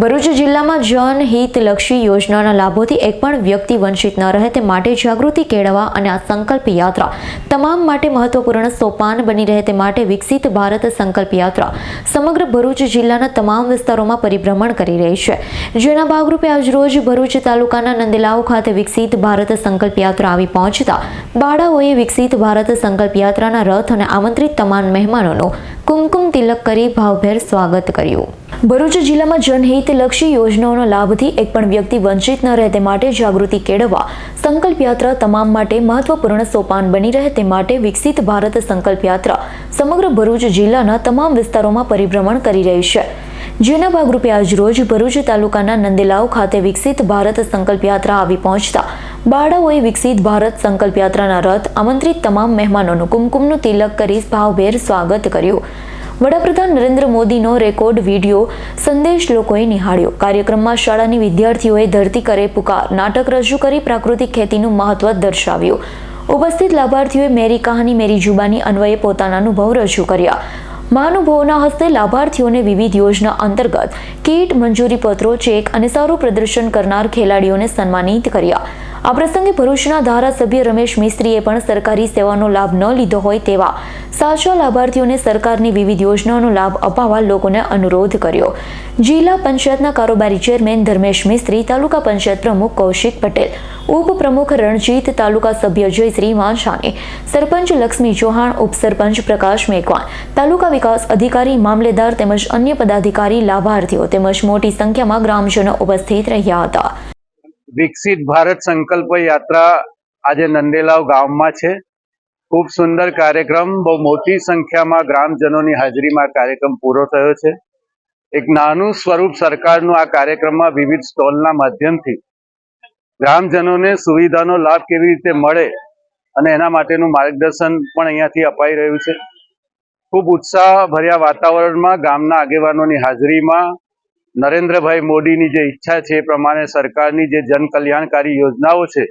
ભરૂચ જિલ્લામાં જનહિતલક્ષી યોજનાના લાભોથી એક પણ વ્યક્તિ વંચિત ન રહે તે માટે જાગૃતિ કેળવવા અને આ સંકલ્પ યાત્રા તમામ માટે મહત્વપૂર્ણ સોપાન બની રહે તે માટે વિકસિત ભારત સંકલ્પ યાત્રા સમગ્ર ભરૂચ જિલ્લાના તમામ વિસ્તારોમાં પરિભ્રમણ કરી રહી છે. જેના ભાગરૂપે આજરોજ ભરૂચ તાલુકાના નંદલાવ ખાતે વિકસિત ભારત સંકલ્પ યાત્રા આવી પહોંચતા બાળાઓએ વિકસિત ભારત સંકલ્પ યાત્રાના રથ અને આમંત્રિત તમામ મહેમાનોનું કુમકુમ તિલક કરી ભાવભેર સ્વાગત કર્યું. ભરૂચ જિલ્લામાં જનહિતલક્ષી યોજનાઓના લાભથી એક પણ વ્યક્તિ વંચિત ન રહે તે માટે જાગૃતિ કેળવવા સંકલ્પ યાત્રા તમામ માટે મહત્વપૂર્ણ સોપાન બની રહે તે માટે વિકસિત ભારત સંકલ્પ યાત્રા સમગ્ર ભરૂચ જિલ્લાના તમામ વિસ્તારોમાં પરિભ્રમણ કરી રહી છે. જેના ભાગરૂપે આજરોજ ભરૂચ તાલુકાના નંદેલાવ ખાતે વિકસિત ભારત સંકલ્પ આવી પહોંચતા બાળાઓએ વિકસિત ભારત સંકલ્પ રથ, આમંત્રિત તમામ મહેમાનોનું કુમકુમનું તિલક કરી ભાવભેર સ્વાગત કર્યું. વડાપ્રધાન નરેન્દ્ર મોદીનો રેકોર્ડ વીડિયો સંદેશ લોકોએ નિહાળ્યો. કાર્યક્રમમાં શાળાની વિદ્યાર્થીઓએ ધરતી કરે પુકાર, નાટક રજૂ કરી પ્રાકૃતિક ખેતીનું મહત્વ દર્શાવ્યું. ઉપસ્થિત લાભાર્થીઓએ મેરી કહાની, મેરી જુબાની, અન્વયે પોતાના અનુભવ રજૂ કર્યા. મહાનુભાવોના હસ્તે લાભાર્થીઓને વિવિધ યોજના અંતર્ગત કીટ, મંજૂરી પત્રો, ચેક અને સારું પ્રદર્શન કરનાર ખેલાડીઓને સન્માનિત કર્યા. આ પ્રસંગે ભરૂચના ધારાસભ્ય રમેશ મિસ્ત્રીએ પણ સરકારી સેવાનો લાભ ન લીધો હોય તેવા સાચા લાભાર્થીઓને સરકારની વિવિધ યોજનાઓનો લાભ અપાવવા લોકોને અનુરોધ કર્યો. જિલ્લા પંચાયતના કારોબારી ચેરમેન ધર્મેશ મિસ્ત્રી, તાલુકા પંચાયત પ્રમુખ કૌશિક પટેલ, ઉપપ્રમુખ રણજીત, તાલુકા સભ્ય જયશ્રી વાંછાણી, સરપંચ લક્ષ્મી ચૌહાણ, ઉપસરપંચ પ્રકાશ મેઘવાન તાલુકા વિકાસ અધિકારી, મામલેદાર તેમજ અન્ય પદાધિકારી, લાભાર્થીઓ તેમજ મોટી સંખ્યામાં ગ્રામજનો ઉપસ્થિત રહ્યા હતા. વિકસિત ભારત સંકલ્પ યાત્રા આજે નંદેલાવ ગામમાં છે. ખૂબ સુંદર કાર્યક્રમ, બહુ મોટી સંખ્યામાં ગ્રામજનોની હાજરીમાં કાર્યક્રમ પૂરો થયો છે. એક નાનું સ્વરૂપ સરકારનું આ કાર્યક્રમમાં વિવિધ સ્ટોલના માધ્યમથી ગ્રામજનોને સુવિધાનો લાભ કેવી રીતે મળે અને એના માટેનું માર્ગદર્શન પણ અહીંયાથી અપાઈ રહ્યું છે. ખૂબ ઉત્સાહ ભર્યા વાતાવરણમાં ગામના આગેવાનોની હાજરીમાં નરેન્દ્રભાઈ મોદીની જે ઈચ્છા છે એ પ્રમાણે સરકારની જે જન કલ્યાણકારી યોજનાઓ છે,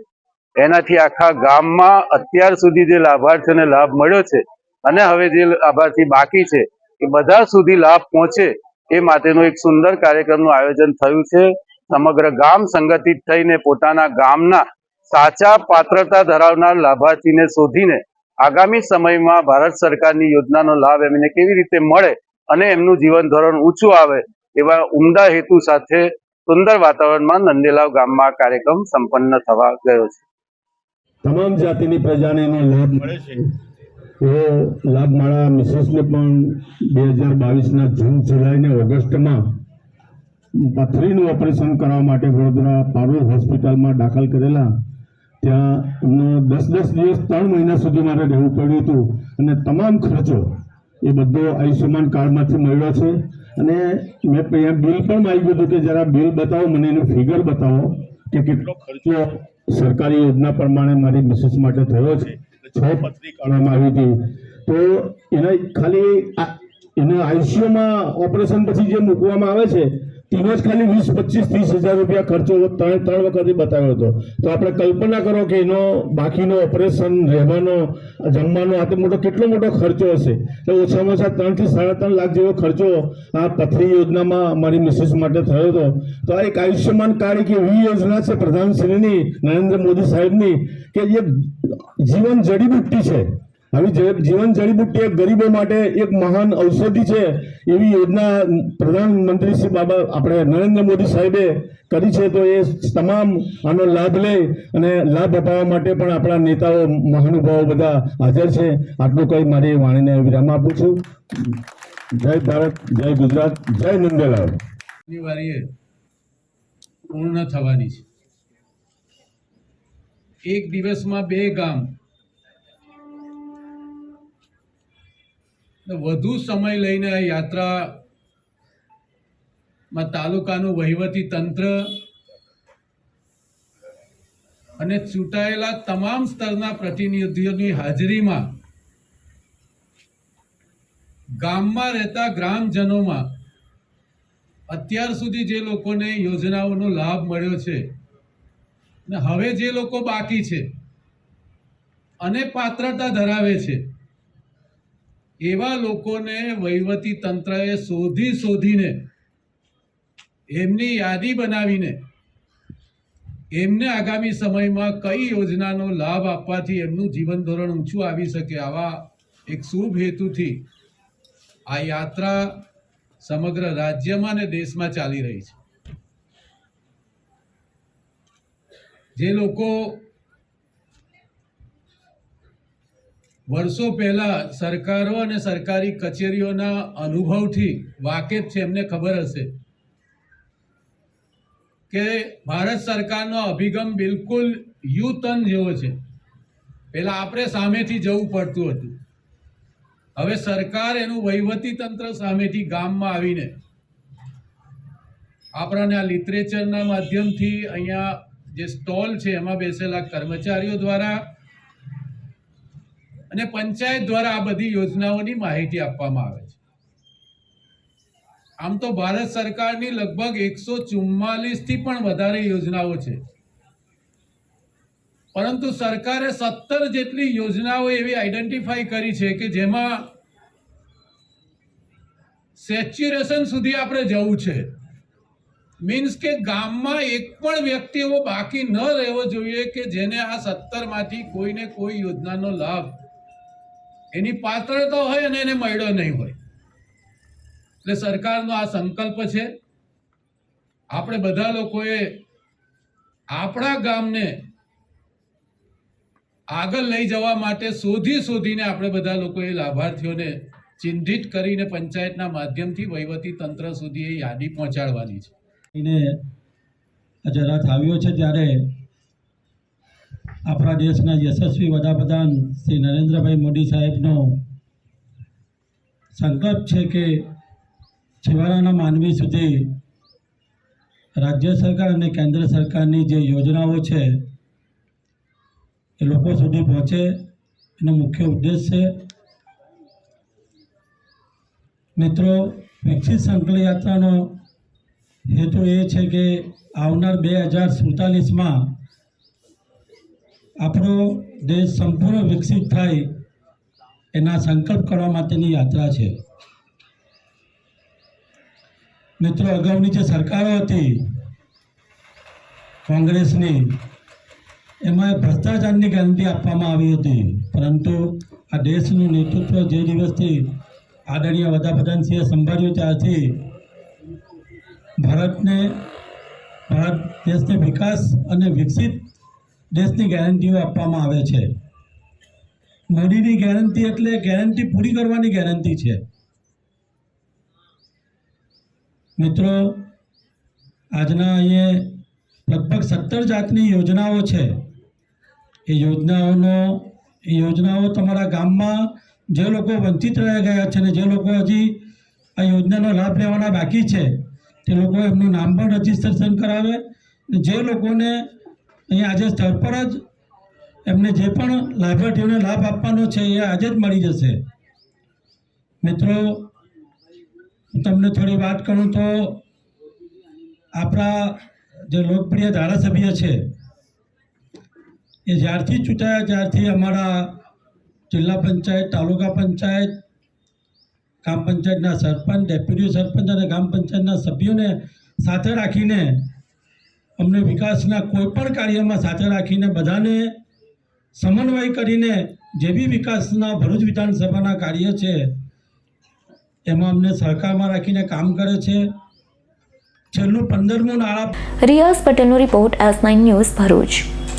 એનાથી આખા ગામમાં અત્યાર સુધી જે લાભાર્થીઓને લાભ મળ્યો છે અને હવે જે લાભાર્થી બાકી છે, એ બધા સુધી લાભ પહોંચે એ માટેનું એક સુંદર કાર્યક્રમનું આયોજન થયું છે. સમગ્ર ગામ સંગઠિત થઈને પોતાના ગામના સાચા પાત્રતા ધરાવનાર લાભાર્થીને શોધીને આગામી સમયમાં ભારત સરકારની યોજનાનો લાભ એમને કેવી રીતે મળે અને એમનું જીવન ધોરણ ઊંચું આવે એવા ઉમદા હેતુ સાથે સુંદર વાતાવરણમાં નંદેલાવ ગામમાં કાર્યક્રમ સંપન્ન થવા ગયો છે. તમામ જાતિની પ્રજાને એનો લાભ મળે છે. એવો લાભ મારા મિસેસને પણ બે હજાર બાવીસના જૂન, જુલાઈ ને ઓગસ્ટમાં પથરીનું ઓપરેશન કરવા માટે વડોદરા પારોલ હોસ્પિટલમાં દાખલ કરેલા. ત્યાં દસ દસ દિવસ, ત્રણ મહિના સુધી મારે રહેવું પડ્યું હતું અને તમામ ખર્ચો એ બધો આયુષ્યમાન કાર્ડમાંથી મળ્યો છે. અને મેં અહીંયા બિલ પણ માગ્યું હતું કે જરા બિલ બતાવો મને એનું ફિગર બતાવો કે કેટલો ખર્ચો સરકારી યોજના પ્રમાણે મારી મિસિસ માટે થયો છે. છ પત્રી કાઢવામાં આવી હતી. તો એના ખાલી આ- એના આઈસીયુમાં ઓપરેશન પછી જે મૂકવામાં આવે છે તેનો ખાલી વીસ, પચીસ, ત્રીસ હજાર રૂપિયા ખર્ચો ત્રણ ત્રણ વખતે બતાવ્યો હતો. તો આપણે કલ્પના કરો કે એનો બાકીનો ઓપરેશન રહેવાનો, જમવાનો, આ મોટો કેટલો મોટો ખર્ચો હશે. તો ઓછામાં ઓછા ત્રણથી સાડા ત્રણ લાખ જેવો ખર્ચો આ પથરી યોજનામાં મારી મિસિસ માટે થયો હતો. તો આ એક આયુષ્યમાન કાર્ડ કે એવી યોજના છે પ્રધાનશ્રીની, નરેન્દ્ર મોદી સાહેબની, કે જે જીવન જડીબુટ્ટી છે. જે- જીવન જડીબુટ્ટી એક ગરીબો માટે એક મહાન ઔષધિ છે, એવી યોજના પ્રધાનમંત્રી શ્રી બાબા આપણે નરેન્દ્ર મોદી સાહેબે કરી છે, તો એ તમામ આનો લાભ લે અને લાભ અપાવવા માટે પણ આપણા નેતાઓ મહાનુભાવો બધા હાજર છે. આટલું કહી મારી વાણીને વિરામ આપું છું. જય ભારત, જય ગુજરાત, જય નંદેલાલ પૂર્ણ થવાની છે. એક દિવસમાં બે ગામ વધુ સમય લઈને આ યાત્રામાં તાલુકાનું વહીવટી તંત્ર અને ચૂંટાયેલા તમામ સ્તરના પ્રતિનિધિઓની હાજરીમાં ગામમાં રહેતા ગ્રામજનોમાં અત્યાર સુધી જે લોકોને યોજનાઓનો લાભ મળ્યો છે ને હવે જે લોકો બાકી છે અને પાત્રતા ધરાવે છે એવા લોકોને વહીવટી તંત્રએ શોધી શોધીને એમની યાદી બનાવીને એમને આગામી સમયમાં કઈ યોજનાનો લાભ આપવાથી એમનું જીવન ધોરણ ઊંચું આવી શકે આવા એક શુભ હેતુથી આ યાત્રા સમગ્ર રાજ્યમાં અને દેશમાં ચાલી રહી છે. જે લોકો વર્ષો પહેલા સરકારો અને સરકારી કચેરીઓના અનુભવથી વાકેફ છે, એમને ખબર હશે. કે ભારત સરકારનો અભિગમ બિલકુલ યુ ટર્ન જેવો છે. પહેલાં આપણે સામેથી જવું પડતું હતું. હવે સરકાર એનું વહીવટી તંત્ર સામેથી ગામમાં આવીને આપણાને આ લિટરેચરના માધ્યમથી અહીંયા જે સ્ટોલ છે, એમાં બેસેલા કર્મચારીઓ દ્વારા અને પંચાયત દ્વારા આ બધી યોજનાઓની માહિતી આપવામાં આવે છે. આમ તો ભારત સરકારની લગભગ એકસો ચુમ્માલીસથી પણ વધારે યોજનાઓ છે. પરંતુ સરકારે સત્તર જેટલી યોજનાઓ એવી આઈડેન્ટિફાઈ કરી છે કે જેમાં સેચ્યુરેશન સુધી આપણે જવું છે. મીન્સ કે ગામમાં એક પણ વ્યક્તિ એવો બાકી ન રહેવો જોઈએ કે જેને આ સત્તરમાંથી કોઈને કોઈ યોજનાનો લાભ એની પાત્રતા હોય અને એને મળ્યો નહીં હોય. એટલે સરકારનો આ સંકલ્પ છે, આપણે બધા લોકોએ આપણા ગામને આગળ લઈ જવા માટે શોધી શોધીને આપણે બધા લોકોએ લાભાર્થીઓને ચિહ્નિત કરીને પંચાયતના માધ્યમથી વહીવટી તંત્ર સુધી એ યાદી પહોંચાડવાની છે. એને આજે રથ આવ્યો છે ત્યારે આપણા દેશના યશસ્વી વડાપ્રધાન શ્રી નરેન્દ્રભાઈ મોદી સાહેબનો સંકલ્પ છે કે છેવાડાના માનવી સુધી રાજ્ય સરકાર અને કેન્દ્ર સરકારની જે યોજનાઓ છે એ લોકો સુધી પહોંચે. એનો મુખ્ય ઉદ્દેશ છે. મિત્રો, વિકસિત સંકલ યાત્રાનો હેતુ એ છે કે આવનાર બે હજાર સુડતાલીસમાં આપણો દેશ સંપૂર્ણ વિકસિત થાય એના સંકલ્પ કરવા માટેની યાત્રા છે. મિત્રો, અગાઉની જે સરકારો હતી, કોંગ્રેસની, એમાં ભ્રષ્ટાચારની ગેરંટી આપવામાં આવી હતી. પરંતુ આ દેશનું નેતૃત્વ જે દિવસથી આદરણીય વડાપ્રધાનશ્રીએ સંભાળ્યું ત્યારથી ભારતને, ભારત દેશને વિકાસ અને વિકસિત દેશની ગેરંટીઓ આપવામાં આવે છે. મોદીની ગેરંટી એટલે ગેરંટી પૂરી કરવાની ગેરંટી છે. મિત્રો, આજના અહીંયા લગભગ સત્તર જાતની યોજનાઓ છે. એ યોજનાઓનો, એ યોજનાઓ તમારા ગામમાં જે લોકો વંચિત રહી ગયા છે ને જે લોકો હજી આ યોજનાનો લાભ લેવાના બાકી છે, તે લોકો એમનું નામ પણ રજીસ્ટ્રેશન કરાવે. જે લોકોને અહીંયા આજે સ્થળ પર જ એમને જે પણ લાભાર્થીઓને લાભ આપવાનો છે એ આજે જ મળી જશે. મિત્રો તમને થોડી વાત કરું તો આપણા જે લોકપ્રિય ધારાસભ્ય છે, એ જ્યારથી ચૂંટાયા ત્યારથી અમારા જિલ્લા પંચાયત, તાલુકા પંચાયત ગ્રામ પંચાયતના સરપંચ, ડેપ્યુટી સરપંચ અને ગ્રામ પંચાયતના સભ્યોને સાથે રાખીને અમને વિકાસના કોઈ પણ કાર્યમાં સાથે રાખીને બધાને સમન્વય કરીને જે બી વિકાસના ભરૂચ વિધાનસભાના કાર્ય છે, એમાં અમને સહકારમાં રાખીને કામ કરે છે. છેલ્લું પંદરમું નાણાં રિયાઝ પટેલનો report S nine news Bharuch.